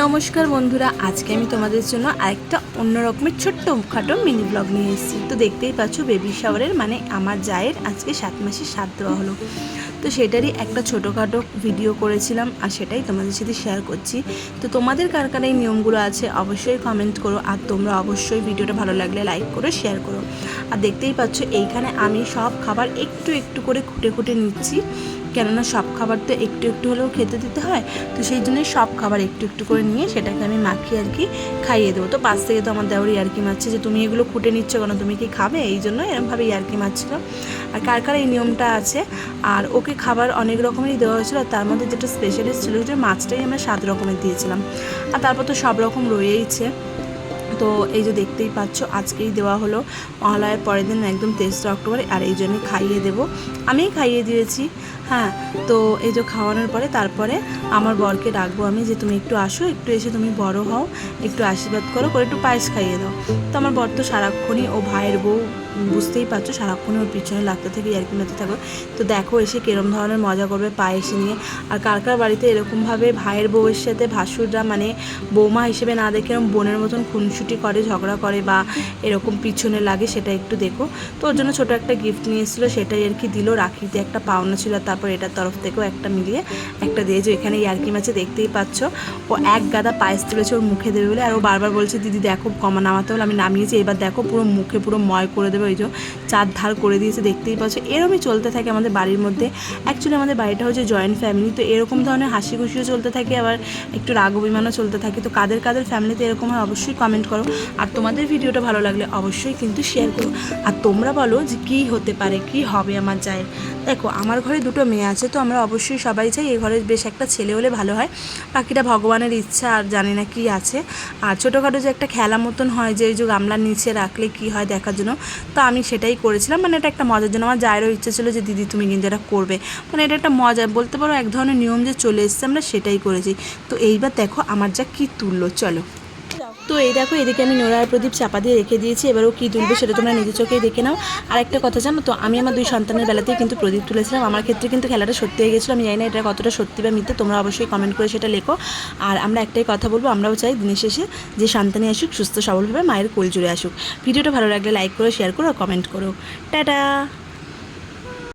নমস্কার বন্ধুরা, আজকে আমি তোমাদের জন্য আরেকটা অন্য রকমের ছোট্ট খাটো মিনি ব্লগ নিয়ে এসেছি। তো দেখতেই পাচ্ছ বেবি শাওয়ারের মানে আমার জায়ের আজকে সাত মাসে সাত দেওয়া হলো। তো সেটারই একটা ছোটোখাটো ভিডিও করেছিলাম আর সেটাই তোমাদের সাথে শেয়ার করছি। তো তোমাদের কার কার এই নিয়মগুলো আছে অবশ্যই কমেন্ট করো আর তোমরা অবশ্যই ভিডিওটা ভালো লাগলে লাইক করো শেয়ার করো। আর দেখতেই পাচ্ছ এইখানে আমি সব খাবার একটু একটু করে খুঁটে খুঁটে নিচ্ছি। কেননা সব খাবার তো একটু একটু হলেও খেতে দিতে হয়। তো সেই জন্যই সব খাবার একটু একটু করে নিয়ে সেটাকে আমি মাখিয়ে আর কি খাইয়ে দেবো। তো পাশ থেকে তো আমার দেওয়ার ইয়ার্কি মারছে যে তুমি এগুলো খুঁটে নিচ্ছ কেন? তুমি কি খাবে? এই জন্য এরমভাবে ইয়ার্কি মারছিল আর কার কার এই নিয়মটা আছে? আর ওকে খাবার অনেক রকমেরই দেওয়া হয়েছিল আর তার মধ্যে যেটা স্পেশালিস্ট ছিল যে মাছটাই আমরা সাত রকমের দিয়েছিলাম। আর তারপর তো সব রকম রয়েইছে। তো এই যে দেখতেই পাচ্ছ, আজকেই দেওয়া হলো। মহালয়ের পরের দিন একদম তেসরা অক্টোবর, আর এই জন্যই খাইয়ে দেবো। আমিই খাইয়ে দিয়েছি হ্যাঁ। তো এই যে খাওয়ানোর পরে তারপরে আমার বরকে ডাকবো আমি যে, তুমি একটু আসো, একটু এসে তুমি বড় হও, একটু আশীর্বাদ করো, করে একটু পায়েস খাইয়ে দাও। তো আমার বর তো সারাক্ষণই, ও ভাইয়ের বউ বুঝতেই পারছ সারাক্ষণ ওর পিছনে লাগতে থাকে, ইয়ার্কি মারতে থাকো। তো দেখো এসে কিরম ধরনের মজা করবে পায়েস নিয়ে। আর কার কার বাড়িতে এরকমভাবে ভাইয়ের বউয়ের সাথে ভাসুররা মানে বৌমা হিসেবে না দেখে এরকম বোনের মতন খুনসুটি করে, ঝগড়া করে বা এরকম পিছনে লাগে, সেটা একটু দেখো। তো ওর জন্য ছোটো একটা গিফট নিয়ে এসেছিল সেটাই আর কি দিল রাখিতে। একটা পাওনা ছিল তারপর এটার তরফ থেকেও একটা মিলিয়ে একটা দিয়েছে। এখানে ইয়ার্কি মাছে দেখতেই পাচ্ছ, ও এক গাদা পায়েস তুলেছে ওর মুখে দেবে বলে। আর ও বারবার বলছে, দিদি, দেখো কমা নামাতে হলে আমি নামিয়েছি, এবার দেখো পুরো মুখে পুরো ময় করে দেবে ওই যে চার ধার করে দিয়েছে, দেখতেই পাচ্ছ। এরমই চলতে থাকে আমাদের বাড়ির মধ্যে। অ্যাকচুয়ালি আমাদের বাড়িটা হচ্ছে জয়েন্ট ফ্যামিলি তো এরকম ধরনের হাসি খুশিও চলতে থাকে, আবার একটু রাগ অভিমানও চলতে থাকে। তো কাদের কাদের ফ্যামিলিতে এরকম হয়, অবশ্যই কমেন্ট করো। আর তোমাদের ভিডিওটা ভালো লাগলে অবশ্যই কিন্তু শেয়ার করো। আর তোমরা বলো যে কী হতে পারে, কি হবে আমার যায়। দেখো, আমার ঘরে দুটো মেয়ে আছে, তো আমরা অবশ্যই সবাই চাই এই ঘরে বেশ একটা ছেলে হলে ভালো হয়। বাকিটা ভগবানের ইচ্ছা, আর জানি না কি আছে। আর ছোটোখাটো যে একটা খেলা মতন হয়, যে ওই যে গামলার নিচে রাখলে কি হয় দেখার জন্য, তো আমি সেটাই করেছিলাম। মানে এটা একটা মজার জন্য। আমার জায়েরও ইচ্ছে ছিল যে, দিদি, তুমি কিন্তু এটা করবে। মানে এটা একটা মজা। বলতে পারো, এক ধরনের নিয়ম যে চলে এসছে, আমরা সেটাই করেছি। তো এইবার দেখো, আমার যা কী তুললো, চলো। তো এই দেখো, এদিকে আমি নোরার প্রদীপ চাপা দিয়ে রেখে দিয়েছি। এবারও কী তুলবে সেটা তোমরা নিজের চোখেই দেখে নাও। আর একটা কথা জানো তো, আমি আমার দুই সন্তানের বেলাতেই কিন্তু প্রদীপ তুলেছিলাম। আমার ক্ষেত্রে কিন্তু খেলাটা সত্যি হয়ে গেছিল, আমি জানি না এটা কতটা সত্যি বা মিথ্যে, তোমরা অবশ্যই কমেন্ট করে সেটা লেখো। আর আমরা একটাই কথা বলব, আমরাও চাই দিনের শেষে যে সন্তানই আসুক, সুস্থ সবলভাবে মায়ের কোল জুড়ে আসুক। ভিডিওটা ভালো লাগলে লাইক করো শেয়ার করো কমেন্ট করো। টাটা!